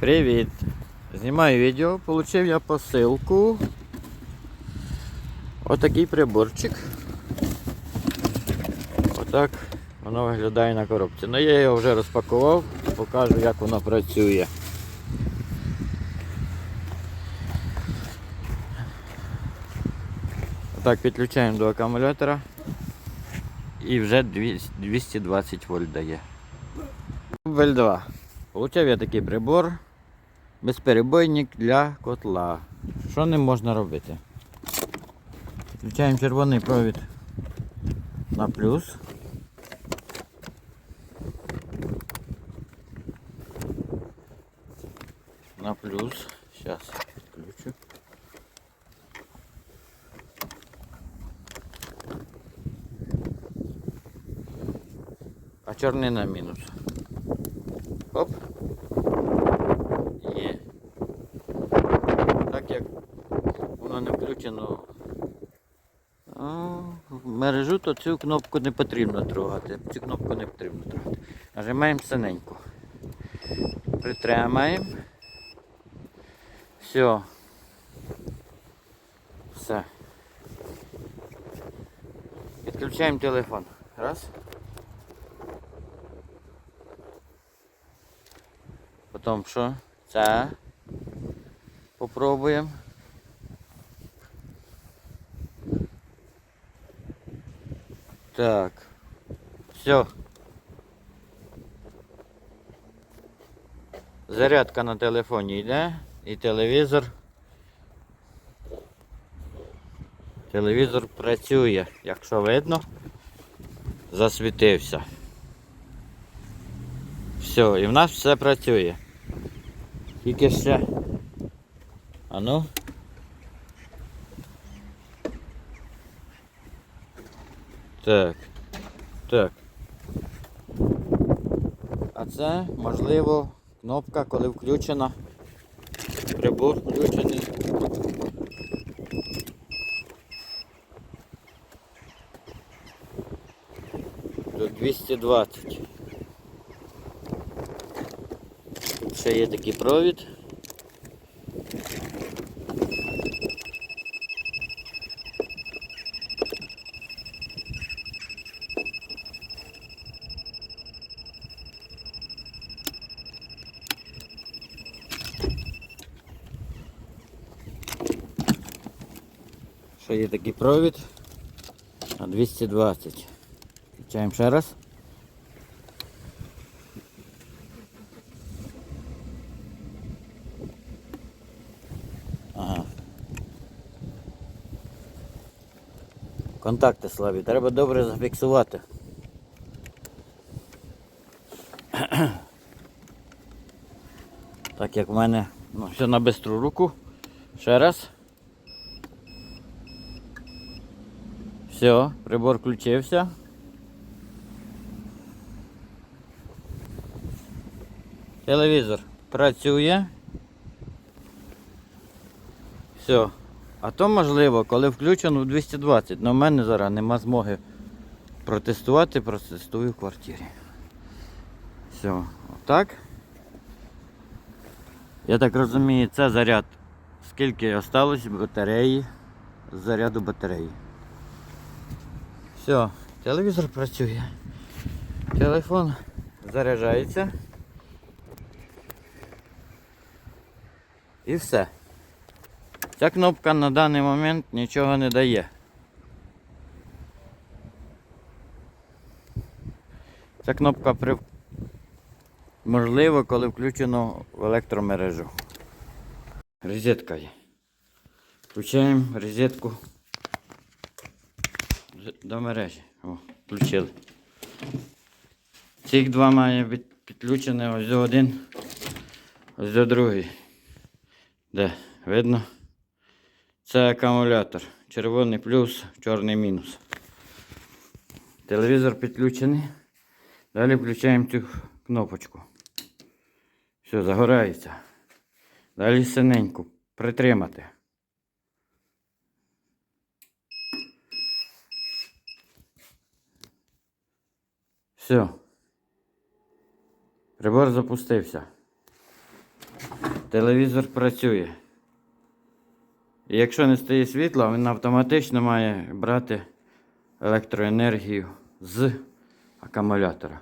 Привіт! Знімаю відео, получив я посилку. Отакий приборчик. Отак воно виглядає на коробці. Ну я його вже розпакував, покажу як воно працює. Отак підключаємо до акумулятора і вже 220 вольт дає. Вл 2. Получив я такий прибор. Безперебойник для котла. Що ним можна робити? Включаємо червоний провід на плюс. На плюс. Зараз підключу. А чорний на мінус. Оп. Є. Так як воно а, мережу, то цю кнопку не потрібно трогати. Цю кнопку не потрібно трогати. Нажимаємо синеньку. Притримаємо. Все. Все. Підключаємо телефон. Раз. Потім що? Це. Попробуємо. Так. Все. Зарядка на телефоні йде і телевізор. Телевізор працює, якщо видно, засвітився. Все, і в нас все працює. Тільки ще. А ну. Так. Так. А це можливо кнопка, коли включена. Прибор включений. До 220. Тут ще є такий провід. Ще є такий провід на 220. Включаємо ще раз. Контакти слабі, треба добре зафіксувати. Так як в мене ну, все на бистру руку. Ще раз. Все, прибор включився. Телевізор працює. Все. А то можливо, коли включено в 220, але в мене зараз нема змоги протестувати, протестую в квартирі. Все, отак. Я так розумію, це заряд. Скільки осталось батареї з заряду батареї. Все, телевізор працює. Телефон заряджається. І все. Ця кнопка на даний момент нічого не дає. Ця кнопка при... можливо, коли включено в електромережу. Розетка є. Включаємо розетку до мережі. О, включили. Цих два має бути підключені ось до один, ось до другий. Де? Видно? Це акумулятор. Червоний плюс, чорний мінус. Телевізор підключений. Далі включаємо цю кнопочку. Все, загорається. Далі синеньку. Притримати. Все. Прибор запустився. телевізор працює. І якщо не стає світла, він автоматично має брати електроенергію з акумулятора.